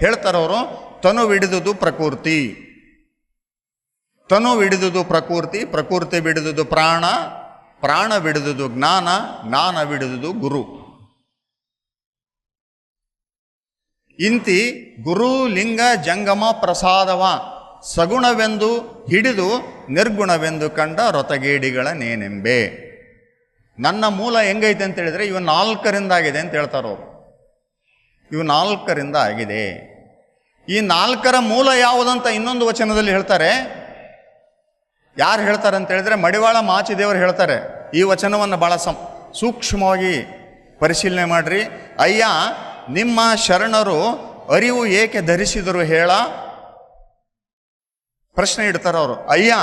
ಹೇಳ್ತಾರವರು, ತನು ಹಿಡಿದುದು ಪ್ರಕೃತಿ. ತನು ಹಿಡಿದುದು ಪ್ರಕೃತಿ ಪ್ರಕೃತಿ ಬಿಡಿದುದು ಪ್ರಾಣ ಪ್ರಾಣ ಬಿಡಿದುದು ಜ್ಞಾನ ಜ್ಞಾನ ಬಿಡಿದುದು ಗುರು. ಇಂತಿ ಗುರು, ಲಿಂಗ, ಜಂಗಮ, ಪ್ರಸಾದವ, ಸಗುಣವೆಂದು ಹಿಡಿದು ನಿರ್ಗುಣವೆಂದು ಕಂಡ ರೊತಗೇಡಿಗಳ ನೇನೆಂಬೆ. ನನ್ನ ಮೂಲ ಹೆಂಗೈತೆ ಅಂತ ಹೇಳಿದ್ರೆ ಇವನ್ ನಾಲ್ಕರಿಂದಾಗಿದೆ ಅಂತ ಹೇಳ್ತಾರವ್ರು. ಇವು ನಾಲ್ಕರಿಂದ ಆಗಿದೆ. ಈ ನಾಲ್ಕರ ಮೂಲ ಯಾವುದಂತ ಇನ್ನೊಂದು ವಚನದಲ್ಲಿ ಹೇಳ್ತಾರೆ? ಯಾರು ಹೇಳ್ತಾರೆ ಅಂತ ಹೇಳಿದ್ರೆ ಮಡಿವಾಳ ಮಾಚಿದೇವರು ಹೇಳ್ತಾರೆ. ಈ ವಚನವನ್ನು ಭಾಳ ಸಂ, ಸೂಕ್ಷ್ಮವಾಗಿ ಪರಿಶೀಲನೆ ಮಾಡ್ರಿ. ಅಯ್ಯ, ನಿಮ್ಮ ಶರಣರು ಅರಿವು ಏಕೆ ಧರಿಸಿದರು ಹೇಳ? ಪ್ರಶ್ನೆ ಇಡ್ತಾರೆ ಅವರು. ಅಯ್ಯ,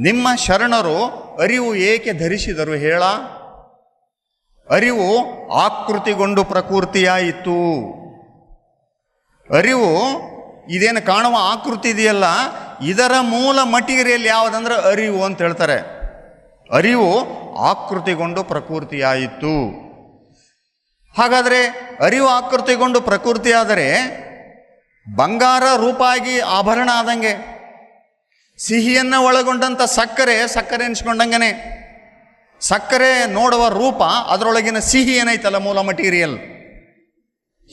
ನಿಮ್ಮ ಶರಣರು ಅರಿವು ಏಕೆ ಧರಿಸಿದರು ಹೇಳ? ಅರಿವು ಆಕೃತಿಗೊಂಡು ಪ್ರಕೃತಿಯಾಯಿತು. ಅರಿವು ಇದೇನು ಕಾಣುವ ಆಕೃತಿ ಇದೆಯಲ್ಲ? ಇದರ ಮೂಲ ಮಟೀರಿಯಲ್ ಯಾವುದಂದ್ರೆ ಅರಿವು ಅಂತ ಹೇಳ್ತಾರೆ. ಅರಿವು ಆಕೃತಿಗೊಂಡು ಪ್ರಕೃತಿಯಾಯಿತು. ಹಾಗಾದರೆ ಅರಿವು ಆಕೃತಿಗೊಂಡು ಪ್ರಕೃತಿಯಾದರೆ ಬಂಗಾರ ರೂಪಾಗಿ ಆಭರಣ ಆದಂಗೆ, ಸಿಹಿಯನ್ನು ಒಳಗೊಂಡಂಥ ಸಕ್ಕರೆ ಸಕ್ಕರೆ ಎನಿಸ್ಕೊಂಡಂಗನೆ. ಸಕ್ಕರೆ ನೋಡುವ ರೂಪ ಅದರೊಳಗಿನ ಸಿಹಿ ಏನೈತಲ್ಲ ಮೂಲ ಮಟೀರಿಯಲ್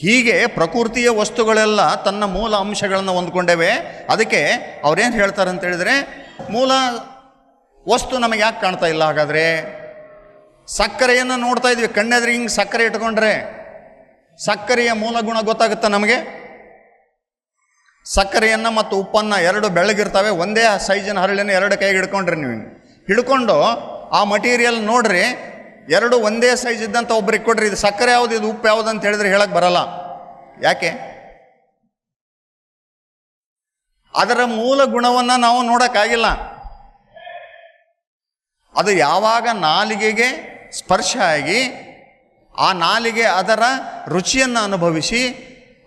ಹೀಗೆ ಪ್ರಕೃತಿಯ ವಸ್ತುಗಳೆಲ್ಲ ತನ್ನ ಮೂಲ ಅಂಶಗಳನ್ನು ಹೊಂದ್ಕೊಂಡೇವೆ. ಅದಕ್ಕೆ ಅವ್ರೇನು ಹೇಳ್ತಾರೆ ಅಂತ ಹೇಳಿದರೆ, ಮೂಲ ವಸ್ತು ನಮಗೆ ಯಾಕೆ ಕಾಣ್ತಾ ಇಲ್ಲ ಹಾಗಾದರೆ? ಸಕ್ಕರೆಯನ್ನು ನೋಡ್ತಾ ಇದ್ವಿ, ಕಣ್ಣೆದ್ರೆ ಹಿಂಗೆ ಸಕ್ಕರೆ ಇಟ್ಕೊಂಡ್ರೆ. ಸಕ್ಕರೆಯ ಮೂಲ ಗುಣ ಗೊತ್ತಾಗುತ್ತಾ ನಮಗೆ? ಸಕ್ಕರೆಯನ್ನು ಮತ್ತು ಉಪ್ಪನ್ನು ಎರಡು ಬೆಳಗಿರ್ತವೆ, ಒಂದೇ ಸೈಜಿನ ಹರಳಿನ ಎರಡು ಕೈಗೆ ಹಿಡ್ಕೊಂಡ್ರೆ ನೀವು. ಹಿಡ್ಕೊಂಡು ಆ ಮಟೀರಿಯಲ್ ನೋಡ್ರಿ, ಎರಡು ಒಂದೇ ಸೈಜ್ ಇದ್ದಂಥ ಒಬ್ರಿಗೆ ಕೊಡ್ರಿ, ಇದು ಸಕ್ಕರೆ ಯಾವುದು, ಇದು ಉಪ್ಪು ಯಾವುದು ಅಂತ ಹೇಳಿದ್ರೆ ಹೇಳಕ್ಕೆ ಬರಲ್ಲ. ಯಾಕೆ? ಅದರ ಮೂಲ ಗುಣವನ್ನು ನಾವು ನೋಡೋಕ್ಕಾಗಿಲ್ಲ. ಅದು ಯಾವಾಗ ನಾಲಿಗೆಗೆ ಸ್ಪರ್ಶ ಆಗಿ, ಆ ನಾಲಿಗೆ ಅದರ ರುಚಿಯನ್ನು ಅನುಭವಿಸಿ,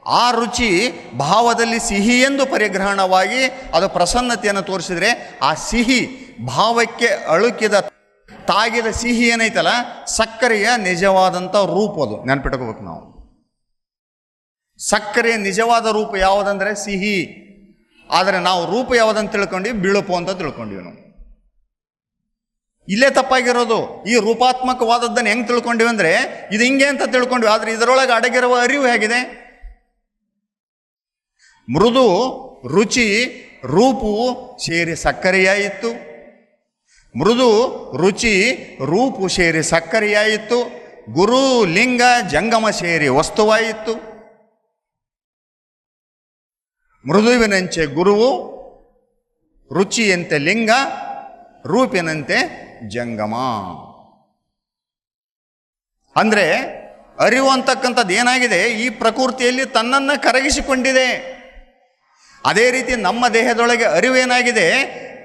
ಆ ರುಚಿ ಭಾವದಲ್ಲಿ ಸಿಹಿ ಎಂದು ಪರಿಗ್ರಹಣವಾಗಿ ಅದು ಪ್ರಸನ್ನತೆಯನ್ನು ತೋರಿಸಿದರೆ ಆ ಸಿಹಿ ಭಾವಕ್ಕೆ ಅಳುಕಿದ ತಾಗಿದ ಸಿಹಿ ಏನೈತಲ್ಲ? ಸಕ್ಕರೆಯ ನಿಜವಾದಂಥ ರೂಪ ಅದು. ನೆನ್ಪಿಟ್ಕೋಬೇಕು ನಾವು. ಸಕ್ಕರೆಯ ನಿಜವಾದ ರೂಪ ಯಾವುದಂದರೆ ಸಿಹಿ. ಆದರೆ ನಾವು ರೂಪ ಯಾವುದಂತ ತಿಳ್ಕೊಂಡ್ವಿ? ಬಿಳುಪು ಅಂತ ತಿಳ್ಕೊಂಡ್ವಿ ನಾವು. ಇಲ್ಲೇ ತಪ್ಪಾಗಿರೋದು. ಈ ರೂಪಾತ್ಮಕವಾದದ್ದನ್ನು ಹೆಂಗೆ ತಿಳ್ಕೊಂಡಿವಿ ಅಂದರೆ, ಇದು ಹಿಂಗೆ ಅಂತ ತಿಳ್ಕೊಂಡ್ವಿ. ಆದರೆ ಇದರೊಳಗೆ ಅಡಗಿರುವ ಅರಿವು ಹೇಗಿದೆ? ಮೃದು, ರುಚಿ ರೂಪವು ಸೇರಿ ಸಕ್ಕರೆಯಾಯಿತು ಮೃದು, ರುಚಿ, ರೂಪು ಸೇರಿ ಸಕ್ಕರೆಯಾಯಿತು, ಗುರು, ಲಿಂಗ, ಜಂಗಮ ಸೇರಿ ವಸ್ತುವಾಯಿತು. ಮೃದುವಿನಂಚೆ ಗುರುವು, ರುಚಿಯಂತೆ ಲಿಂಗ, ರೂಪಿನಂತೆ ಜಂಗಮ. ಅಂದರೆ ಅರಿವು ಅಂತಕ್ಕಂಥದ್ದು ಏನಾಗಿದೆ? ಈ ಪ್ರಕೃತಿಯಲ್ಲಿ ತನ್ನನ್ನು ಕರಗಿಸಿಕೊಂಡಿದೆ. ಅದೇ ರೀತಿ ನಮ್ಮ ದೇಹದೊಳಗೆ ಅರಿವೇನಾಗಿದೆ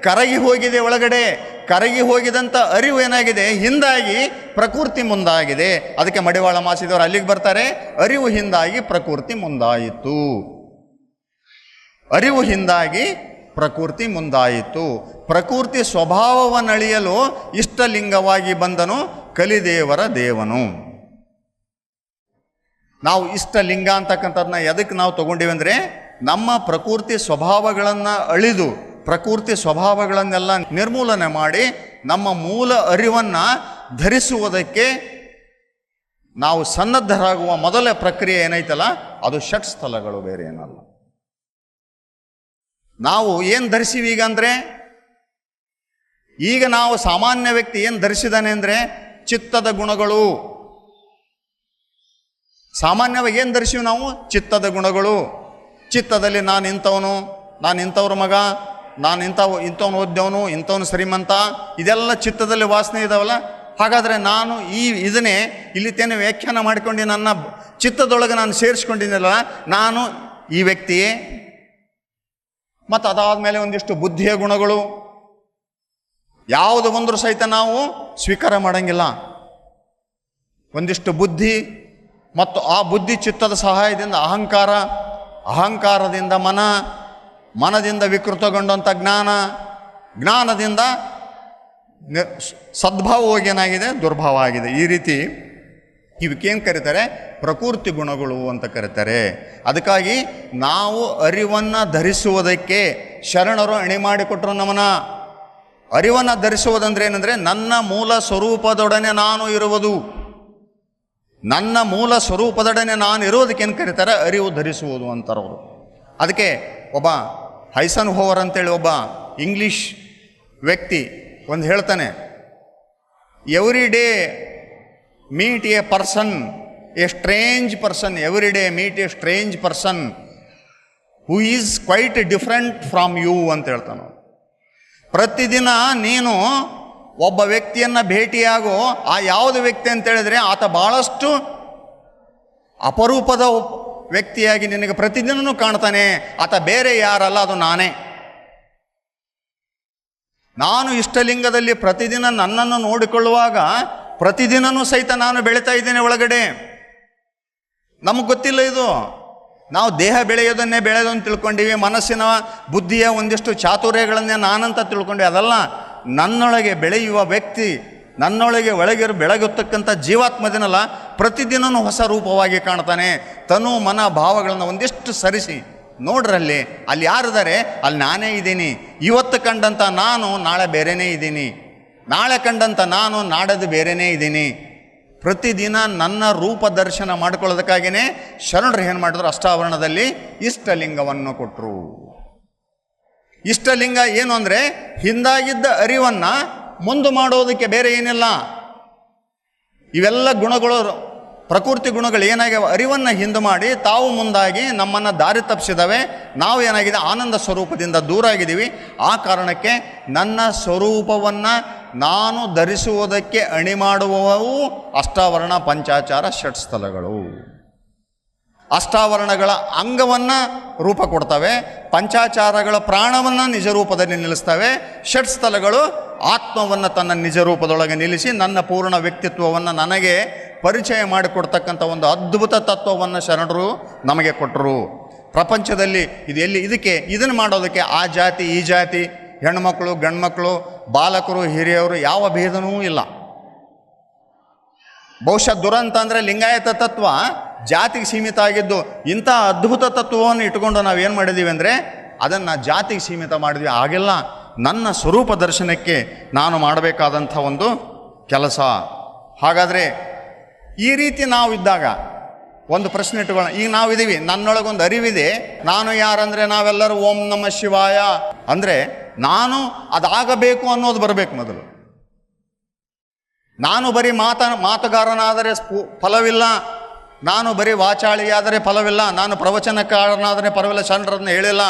ಕರಗಿ ಹೋಗಿದೆ ಒಳಗಡೆ. ಕರಗಿ ಹೋಗಿದಂಥ ಅರಿವು ಏನಾಗಿದೆ? ಹಿಂದಾಗಿ ಪ್ರಕೃತಿ ಮುಂದಾಗಿದೆ. ಅದಕ್ಕೆ ಮಡಿವಾಳ ಮಾಸಿದವರು ಅಲ್ಲಿಗೆ ಬರ್ತಾರೆ. ಅರಿವು ಹಿಂದಾಗಿ ಪ್ರಕೃತಿ ಮುಂದಾಯಿತು. ಅರಿವು ಹಿಂದಾಗಿ ಪ್ರಕೃತಿ ಮುಂದಾಯಿತು. ಪ್ರಕೃತಿ ಸ್ವಭಾವವನ್ನಳಿಯಲು ಇಷ್ಟಲಿಂಗವಾಗಿ ಬಂದನು ಕಲಿದೇವರ ದೇವನು. ನಾವು ಇಷ್ಟಲಿಂಗ ಅಂತಕ್ಕಂಥದ್ದನ್ನ ಎದಕ್ಕೆ ನಾವು ತಗೊಂಡಿವಿ ಅಂದರೆ ನಮ್ಮ ಪ್ರಕೃತಿ ಸ್ವಭಾವಗಳನ್ನು ಅಳಿದು ಪ್ರಕೃತಿ ಸ್ವಭಾವಗಳನ್ನೆಲ್ಲ ನಿರ್ಮೂಲನೆ ಮಾಡಿ ನಮ್ಮ ಮೂಲ ಅರಿವನ್ನು ಧರಿಸುವುದಕ್ಕೆ ನಾವು ಸನ್ನದ್ಧರಾಗುವ ಮೊದಲ ಪ್ರಕ್ರಿಯೆ ಏನೈತಲ್ಲ? ಅದು ಷಟ್ ಸ್ಥಳಗಳು ಬೇರೆ ಏನಲ್ಲ. ನಾವು ಏನು ಧರಿಸಿವಿ ಈಗ ಅಂದರೆ? ಈಗ ನಾವು ಸಾಮಾನ್ಯ ವ್ಯಕ್ತಿ ಏನು ಧರಿಸಿದಾನೆ ಅಂದರೆ? ಚಿತ್ತದ ಗುಣಗಳು. ಸಾಮಾನ್ಯವಾಗಿ ಏನು ಧರಿಸಿವಿ ನಾವು? ಚಿತ್ತದ ಗುಣಗಳು. ಚಿತ್ತದಲ್ಲಿ ನಾನು ಇಂಥವನು, ನಾನು ಇಂಥವ್ರ ಮಗ ನಾನು ಇಂಥ ಇಂಥವ್ನು ಓದ್ದವನು, ಇಂಥವ್ನು ಶ್ರೀಮಂತ, ಇದೆಲ್ಲ ಚಿತ್ತದಲ್ಲಿ ವಾಸನೆ ಇದಾವಲ್ಲ? ಹಾಗಾದರೆ ನಾನು ಈ ಇದನ್ನೇ ಇಲ್ಲಿ ತೇನೆ ವ್ಯಾಖ್ಯಾನ ಮಾಡಿಕೊಂಡು ನನ್ನ ಚಿತ್ತದೊಳಗೆ ನಾನು ಸೇರಿಸ್ಕೊಂಡಿದ್ದಲ್ಲ ನಾನು ಈ ವ್ಯಕ್ತಿಯೇ. ಮತ್ತು ಅದಾದಮೇಲೆ ಒಂದಿಷ್ಟು ಬುದ್ಧಿಯ ಗುಣಗಳು. ಯಾವುದು ಬಂದರೂ ಸಹಿತ ನಾವು ಸ್ವೀಕಾರ ಮಾಡಂಗಿಲ್ಲ. ಒಂದಿಷ್ಟು ಬುದ್ಧಿ, ಮತ್ತು ಆ ಬುದ್ಧಿ ಚಿತ್ತದ ಸಹಾಯದಿಂದ ಅಹಂಕಾರ, ಅಹಂಕಾರದಿಂದ ಮನ ಮನದಿಂದ ವಿಕೃತಗೊಂಡಂಥ ಜ್ಞಾನ, ಜ್ಞಾನದಿಂದ ಸದ್ಭಾವ ಹೋಗೇನಾಗಿದೆ ದುರ್ಭಾವ ಆಗಿದೆ. ಈ ರೀತಿ ಇವಕ್ಕೇನು ಕರೀತಾರೆ? ಪ್ರಕೃತಿ ಗುಣಗಳು ಅಂತ ಕರೀತಾರೆ. ಅದಕ್ಕಾಗಿ ನಾವು ಅರಿವನ್ನು ಧರಿಸುವುದಕ್ಕೆ ಶರಣರು ಅಣಿ ಮಾಡಿಕೊಟ್ರು ನಮನ ಅರಿವನ್ನು ಧರಿಸುವುದಂದ್ರೆ ಏನಂದರೆ, ನನ್ನ ಮೂಲ ಸ್ವರೂಪದೊಡನೆ ನಾನು ಇರುವುದು. ನನ್ನ ಮೂಲ ಸ್ವರೂಪದೊಡನೆ ನಾನು ಇರೋದಕ್ಕೆ ಏನು ಕರೀತಾರೆ? ಅರಿವು ಧರಿಸುವುದು ಅಂತಾರವರು. ಅದಕ್ಕೆ ಒಬ್ಬ ಹೈಸನ್ ಹೋವರ್ ಅಂತೇಳಿ ಒಬ್ಬ ಇಂಗ್ಲೀಷ್ ವ್ಯಕ್ತಿ ಒಂದು ಹೇಳ್ತಾನೆ every day meet a person a strange person every day meet a strange person who is quite different from you ಅಂತ ಹೇಳ್ತಾನೆ ಪ್ರತಿದಿನ ನೀನು ಒಬ್ಬ ವ್ಯಕ್ತಿಯನ್ನು ಭೇಟಿಯಾಗೋ, ಆ ಯಾವುದು ವ್ಯಕ್ತಿ ಅಂತ ಹೇಳಿದ್ರೆ ಆತ ಭಾಳಷ್ಟು ಅಪರೂಪದ ವ್ಯಕ್ತಿಯಾಗಿ ನಿನಗೆ ಪ್ರತಿದಿನನೂ ಕಾಣ್ತಾನೆ. ಆತ ಬೇರೆ ಯಾರಲ್ಲ, ಅದು ನಾನೇ. ನಾನು ಇಷ್ಟಲಿಂಗದಲ್ಲಿ ಪ್ರತಿದಿನ ನನ್ನನ್ನು ನೋಡಿಕೊಳ್ಳುವಾಗ ಪ್ರತಿದಿನನೂ ಸಹಿತ ನಾನು ಬೆಳೀತಾ ಇದ್ದೇನೆ ಒಳಗಡೆ. ನಮಗೆ ಗೊತ್ತಿಲ್ಲ ಇದು. ನಾವು ದೇಹ ಬೆಳೆಯೋದನ್ನೇ ಬೆಳೆಯೋದು ಅಂತ ತಿಳ್ಕೊಂಡಿವಿ. ಮನಸ್ಸಿನ ಬುದ್ಧಿಯ ಒಂದಿಷ್ಟು ಚಾತುರ್ಯಗಳನ್ನೇ ನಾನಂತ ತಿಳ್ಕೊಂಡ್ವಿ. ಅದಲ್ಲ, ನನ್ನೊಳಗೆ ಬೆಳೆಯುವ ವ್ಯಕ್ತಿ ನನ್ನೊಳಗೆ ಒಳಗಿರು ಬೆಳಗುತ್ತಕ್ಕಂಥ ಜೀವಾತ್ಮದಿನಲ್ಲ ಪ್ರತಿದಿನನೂ ಹೊಸ ರೂಪವಾಗಿ ಕಾಣ್ತಾನೆ. ತನು ಮನ ಭಾವಗಳನ್ನು ಒಂದಿಷ್ಟು ಸರಿಸಿ. ನೋಡ್ರಲ್ಲಿ, ಅಲ್ಲಿ ಯಾರಿದ್ದಾರೆ ಅಲ್ಲಿ ನಾನೇ ಇದ್ದೀನಿ. ಇವತ್ತು ಕಂಡಂಥ ನಾನು, ನಾಳೆ ಬೇರೆನೇ ಇದ್ದೀನಿ. ನಾಳೆ ಕಂಡಂಥ ನಾನು, ನಾಡದು ಬೇರೆನೇ ಇದ್ದೀನಿ. ಪ್ರತಿದಿನ ನನ್ನ ರೂಪ ದರ್ಶನ ಮಾಡ್ಕೊಳ್ಳೋದಕ್ಕಾಗಿಯೇ ಶರಣರು ಏನು ಮಾಡಿದ್ರು? ಅಷ್ಟಾವರಣದಲ್ಲಿ ಇಷ್ಟಲಿಂಗವನ್ನು ಕೊಟ್ಟರು ಇಷ್ಟಲಿಂಗ ಏನು ಅಂದರೆ, ಹಿಂದಾಗಿದ್ದ ಅರಿವನ್ನು ಮುಂದೆ ಮಾಡೋದಕ್ಕೆ ಬೇರೆ ಏನಿಲ್ಲ. ಇವೆಲ್ಲ ಗುಣಗಳು, ಪ್ರಕೃತಿ ಗುಣಗಳು ಏನಾಗ್ಯಾವ? ಅರಿವನ್ನು ಹಿಂದೆ ಮಾಡಿ ತಾವು ಮುಂದಾಗಿ ನಮ್ಮನ್ನು ದಾರಿ ತಪ್ಪಿಸಿದವೆ ನಾವು ಏನಾಗಿದೆ? ಆನಂದ ಸ್ವರೂಪದಿಂದ ದೂರ ಆಗಿದ್ದೀವಿ. ಆ ಕಾರಣಕ್ಕೆ ನನ್ನ ಸ್ವರೂಪವನ್ನು ನಾನು ಧರಿಸುವುದಕ್ಕೆ ಅಣಿ ಮಾಡುವವು ಅಷ್ಟಾವರಣ ಪಂಚಾಚಾರ ಷಟ್ ಸ್ಥಳಗಳು. ಅಷ್ಟಾವರಣಗಳ ಅಂಗವನ್ನು ರೂಪ ಕೊಡ್ತವೆ. ಪಂಚಾಚಾರಗಳ ಪ್ರಾಣವನ್ನು ನಿಜ ರೂಪದಲ್ಲಿ ನಿಲ್ಲಿಸ್ತವೆ. ಷಟ್ ಸ್ಥಳಗಳು ಆತ್ಮವನ್ನು ತನ್ನ ನಿಜ ರೂಪದೊಳಗೆ ನಿಲ್ಲಿಸಿ ನನ್ನ ಪೂರ್ಣ ವ್ಯಕ್ತಿತ್ವವನ್ನು ನನಗೆ ಪರಿಚಯ ಮಾಡಿಕೊಡ್ತಕ್ಕಂಥ ಒಂದು ಅದ್ಭುತ ತತ್ವವನ್ನು ಶರಣರು ನಮಗೆ ಕೊಟ್ಟರು. ಪ್ರಪಂಚದಲ್ಲಿ ಇದು ಎಲ್ಲಿ ಇದಕ್ಕೆ ಇದನ್ನು ಮಾಡೋದಕ್ಕೆ ಆ ಜಾತಿ, ಈ ಜಾತಿ, ಹೆಣ್ಮಕ್ಳು, ಗಂಡ್ಮಕ್ಳು, ಬಾಲಕರು ಹಿರಿಯವರು ಯಾವ ಭೇದನೂ ಇಲ್ಲ. ಬಹುಶಃ ದುರಂತ ಅಂದರೆ ಲಿಂಗಾಯತ ತತ್ವ, ಜಾತಿಗೆ ಸೀಮಿತ ಆಗಿದ್ದು ಇಂಥ ಅದ್ಭುತ ತತ್ವವನ್ನು ಇಟ್ಕೊಂಡು ನಾವೇನು ಮಾಡಿದ್ದೀವಿ ಅಂದರೆ ಅದನ್ನು ಜಾತಿಗೆ ಸೀಮಿತ ಮಾಡಿದ್ವಿ. ಆಗಿಲ್ಲ ನನ್ನ ಸ್ವರೂಪ ದರ್ಶನಕ್ಕೆ ನಾನು ಮಾಡಬೇಕಾದಂಥ ಒಂದು ಕೆಲಸ. ಹಾಗಾದರೆ ಈ ರೀತಿ ನಾವು ಇದ್ದಾಗ ಒಂದು ಪ್ರಶ್ನೆ ಇಟ್ಕೊಳ್ಳೋಣ ಈಗ ನಾವಿದ್ದೀವಿ, ನನ್ನೊಳಗೊಂದು ಅರಿವಿದೆ. ನಾನು ಯಾರಂದರೆ ನಾವೆಲ್ಲರೂ ಓಂ ನಮ ಶಿವಾಯ. ಅಂದರೆ ನಾನು ಅದಾಗಬೇಕು ಅನ್ನೋದು ಬರಬೇಕು ಮೊದಲು. ನಾನು ಬರೀ ಮಾತ, ಮಾತುಗಾರನಾದರೆ ಸ್ಫೂ- ಫಲವಿಲ್ಲ. ನಾನು ಬರೀ ವಾಚಾಳಿಯಾದರೆ ಫಲವಿಲ್ಲ. ನಾನು ಪ್ರವಚನಕಾರನಾದರೆ ಪರವಿಲ್ಲ ಶರಣರನ್ನು ಹೇಳಿಲ್ಲ.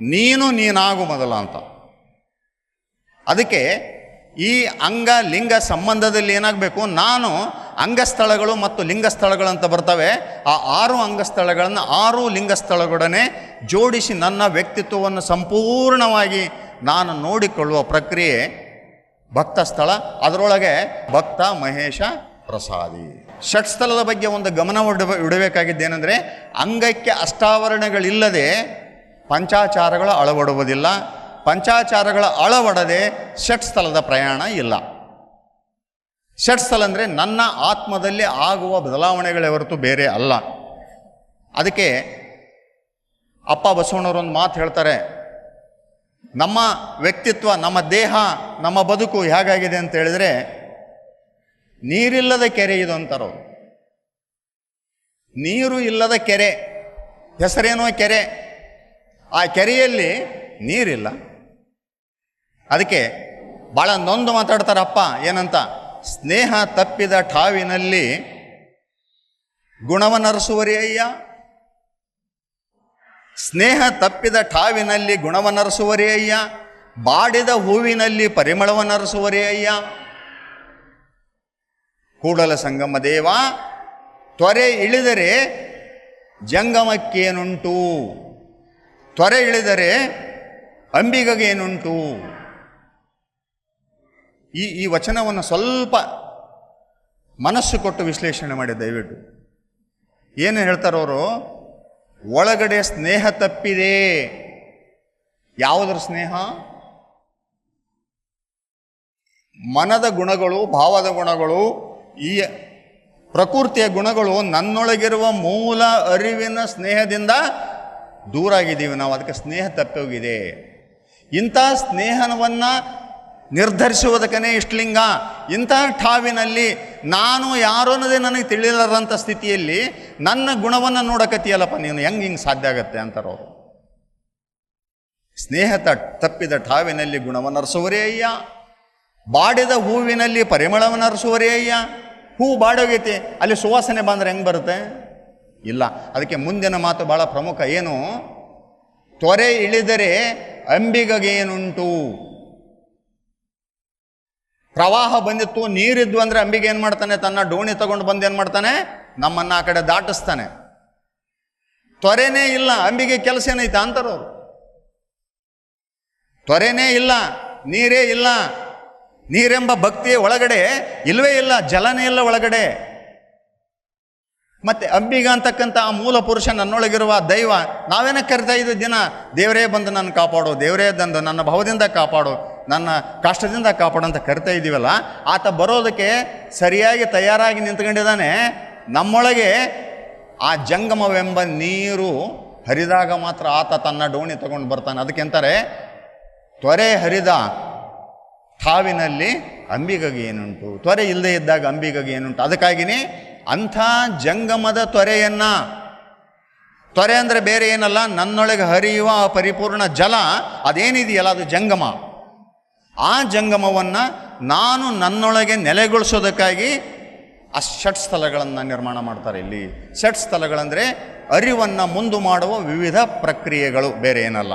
ನೀನು ನೀನಾಗು ಮೊದಲ ಅಂತ. ಅದಕ್ಕೆ ಈ ಅಂಗ ಲಿಂಗ ಸಂಬಂಧದಲ್ಲಿ ಏನಾಗಬೇಕು? ನಾನು ಅಂಗಸ್ಥಳಗಳು ಮತ್ತು ಲಿಂಗಸ್ಥಳಗಳು ಅಂತ ಬರ್ತವೆ. ಆ ಆರು ಅಂಗಸ್ಥಳಗಳನ್ನು ಆರು ಲಿಂಗಸ್ಥಳಗಳೊಡನೆ ಜೋಡಿಸಿ ನನ್ನ ವ್ಯಕ್ತಿತ್ವವನ್ನು ಸಂಪೂರ್ಣವಾಗಿ ನಾನು ನೋಡಿಕೊಳ್ಳುವ ಪ್ರಕ್ರಿಯೆ ಭಕ್ತ ಸ್ಥಳ, ಅದರೊಳಗೆ ಭಕ್ತ ಮಹೇಶ ಪ್ರಸಾದಿ. ಷಟ್ಸ್ಥಳದ ಬಗ್ಗೆ ಒಂದು ಗಮನ ಇಡಬ ಇಡಬೇಕಾಗಿದ್ದೇನೆಂದರೆ ಅಂಗಕ್ಕೆ ಅಷ್ಟಾವರಣಗಳಿಲ್ಲದೆ ಪಂಚಾಚಾರಗಳು ಅಳವಡುವುದಿಲ್ಲ. ಪಂಚಾಚಾರಗಳ ಅಳವಡದೆ ಷಟ್ಸ್ಥಳದ ಪ್ರಯಾಣ ಇಲ್ಲ. ಷಟ್ಸ್ಥಳ ಅಂದರೆ ನನ್ನ ಆತ್ಮದಲ್ಲಿ ಆಗುವ ಬದಲಾವಣೆಗಳೇ ಹೊರತು ಬೇರೆ ಅಲ್ಲ. ಅದಕ್ಕೆ ಅಪ್ಪ ಬಸವಣ್ಣವರು ಒಂದು ಮಾತು ಹೇಳ್ತಾರೆ, ನಮ್ಮ ವ್ಯಕ್ತಿತ್ವ, ನಮ್ಮ ದೇಹ, ನಮ್ಮ ಬದುಕು ಹೇಗಾಗಿದೆ ಅಂತ ಹೇಳಿದರೆ, ನೀರಿಲ್ಲದ ಕೆರೆ ಇದು ಅಂತಾರೋ. ನೀರು ಇಲ್ಲದ ಕೆರೆ, ಹೆಸರೇನೋ ಕೆರೆ, ಆ ಕೆರೆಯಲ್ಲಿ ನೀರಿಲ್ಲ. ಅದಕ್ಕೆ ಭಾಳ ನೊಂದು ಮಾತಾಡ್ತಾರಪ್ಪ, ಏನಂತ? ಸ್ನೇಹ ತಪ್ಪಿದ ಠಾವಿನಲ್ಲಿ ಗುಣವನರಸುವರಿ ಅಯ್ಯ. ಸ್ನೇಹ ತಪ್ಪಿದ ಠಾವಿನಲ್ಲಿ ಗುಣವನರಸುವರೇ ಅಯ್ಯ. ಬಾಡಿದ ಹೂವಿನಲ್ಲಿ ಪರಿಮಳವನರಸುವರೇ ಅಯ್ಯ. ಕೂಡಲ ಸಂಗಮ ದೇವ, ತ್ವರೆ ಇಳಿದರೆ ಜಂಗಮಕ್ಕೇನುಂಟು? ತ್ವರೆ ಇಳಿದರೆ ಅಂಬಿಗಗೇನುಂಟು? ಈ ಈ ವಚನವನ್ನು ಸ್ವಲ್ಪ ಮನಸ್ಸು ಕೊಟ್ಟು ವಿಶ್ಲೇಷಣೆ ಮಾಡಿ ದಯವಿಟ್ಟು. ಏನು ಹೇಳ್ತಾರವರು ಒಳಗಡೆ ಸ್ನೇಹ ತಪ್ಪಿದೆ. ಯಾವುದರ ಸ್ನೇಹ? ಮನದ ಗುಣಗಳು, ಭಾವದ ಗುಣಗಳು, ಈ ಪ್ರಕೃತಿಯ ಗುಣಗಳು ನನ್ನೊಳಗಿರುವ ಮೂಲ ಅರಿವಿನ ಸ್ನೇಹದಿಂದ ದೂರ ಆಗಿದ್ದೀವಿ ನಾವು ಅದಕ್ಕೆ ಸ್ನೇಹ ತಪ್ಪೋಗಿದೆ ಇಂಥ ಸ್ನೇಹವನ್ನು ನಿರ್ಧರಿಸುವುದಕ್ಕನೇ ಇಷ್ಟಲಿಂಗ ಇಂತಹ ಠಾವಿನಲ್ಲಿ ನಾನು ಯಾರು ಅನ್ನೋದೇ ನನಗೆ ತಿಳಿಲಾರಂಥ ಸ್ಥಿತಿಯಲ್ಲಿ ನನ್ನ ಗುಣವನ್ನು ನೋಡಕತ್ತೀಯಲ್ಲಪ್ಪ ನೀನು, ಹೆಂಗೆ ಹಿಂಗೆ ಸಾಧ್ಯ ಆಗತ್ತೆ ಅಂತಾರವರು. ಸ್ನೇಹ ತಪ್ಪಿದ ಠಾವಿನಲ್ಲಿ ಗುಣವನ್ನರಿಸುವರೇ ಅಯ್ಯ. ಬಾಡಿದ ಹೂವಿನಲ್ಲಿ ಪರಿಮಳವನ್ನರಿಸುವರೇ ಅಯ್ಯ. ಹೂ ಬಾಡೋಗೈತಿ, ಅಲ್ಲಿ ಸುವಾಸನೆ ಬಂದರೆ ಹೆಂಗೆ ಬರುತ್ತೆ? ಇಲ್ಲ. ಅದಕ್ಕೆ ಮುಂದಿನ ಮಾತು ಭಾಳ ಪ್ರಮುಖ. ಏನು? ತೊರೆ ಇಳಿದರೆ ಅಂಬಿಗಗೇನುಂಟು. ಪ್ರವಾಹ ಬಂದಿತ್ತು ನೀರಿದ್ದು ಅಂದರೆ ಅಂಬಿಗೆ ಏನು ಮಾಡ್ತಾನೆ? ತನ್ನ ಡೋಣಿ ತಗೊಂಡು ಬಂದು ಏನು ಮಾಡ್ತಾನೆ? ನಮ್ಮನ್ನು ಆ ಕಡೆ ದಾಟಿಸ್ತಾನೆ. ತ್ವರೆನೇ ಇಲ್ಲ, ಅಂಬಿಗೆ ಕೆಲಸ ಏನೈತೆ ಅಂತಾರವ್ರು ತ್ವರೆನೇ ಇಲ್ಲ, ನೀರೇ ಇಲ್ಲ. ನೀರೆಂಬ ಭಕ್ತಿಯ ಒಳಗಡೆ ಇಲ್ಲವೇ ಇಲ್ಲ, ಜಲನೇ ಇಲ್ಲ ಒಳಗಡೆ. ಮತ್ತೆ ಅಂಬಿಗ ಅಂತಕ್ಕಂಥ ಆ ಮೂಲ ಪುರುಷ ನನ್ನೊಳಗಿರುವ ದೈವ ನಾವೇನ ಕರಿತಾ ಇದ್ದ ದಿನ? ದೇವರೇ ಬಂದು ನನ್ನ ಕಾಪಾಡು, ದೇವರೇ ಬಂದು ನನ್ನ ಭಾವದಿಂದ ಕಾಪಾಡು. ನನ್ನ ಕಷ್ಟದಿಂದ ಕಾಪಾಡು ಅಂತ ಕರಿತಾ ಇದ್ದೀವಲ್ಲ ಆತ ಬರೋದಕ್ಕೆ ಸರಿಯಾಗಿ ತಯಾರಾಗಿ ನಿಂತ್ಕೊಂಡಿದ್ದಾನೆ. ನಮ್ಮೊಳಗೆ ಆ ಜಂಗಮವೆಂಬ ನೀರು ಹರಿದಾಗ ಮಾತ್ರ ಆತ ತನ್ನ ಡೋಣಿ ತಗೊಂಡು ಬರ್ತಾನೆ. ಅದಕ್ಕೆ ಅಂತಾರೆ ತ್ವರೆ ಹರಿದ ಹಾವಿನಲ್ಲಿ ಅಂಬಿಗಗೆ ಏನುಂಟು? ತ್ವರೆ ಇಲ್ಲದೆ ಇದ್ದಾಗ ಅಂಬಿಗಗೆ ಏನುಂಟು? ಅದಕ್ಕಾಗಿನೇ ಅಂಥ ಜಂಗಮದ ತ್ವರೆಯನ್ನು, ತ್ವರೆ ಅಂದರೆ ಬೇರೆ ಏನಲ್ಲ, ನನ್ನೊಳಗೆ ಹರಿಯುವ ಪರಿಪೂರ್ಣ ಜಲ ಅದೇನಿದೆಯಲ್ಲ, ಅದು ಜಂಗಮ. ಆ ಜಂಗಮವನ್ನು ನಾನು ನನ್ನೊಳಗೆ ನೆಲೆಗೊಳಿಸೋದಕ್ಕಾಗಿ ಆ ಷಟ್ ಸ್ಥಳಗಳನ್ನು ನಿರ್ಮಾಣ ಮಾಡ್ತಾರೆ ಇಲ್ಲಿ. ಷಟ್ ಸ್ಥಳಗಳಂದರೆ ಅರಿವನ್ನು ಮುಂದು ಮಾಡುವ ವಿವಿಧ ಪ್ರಕ್ರಿಯೆಗಳು, ಬೇರೆ ಏನಲ್ಲ.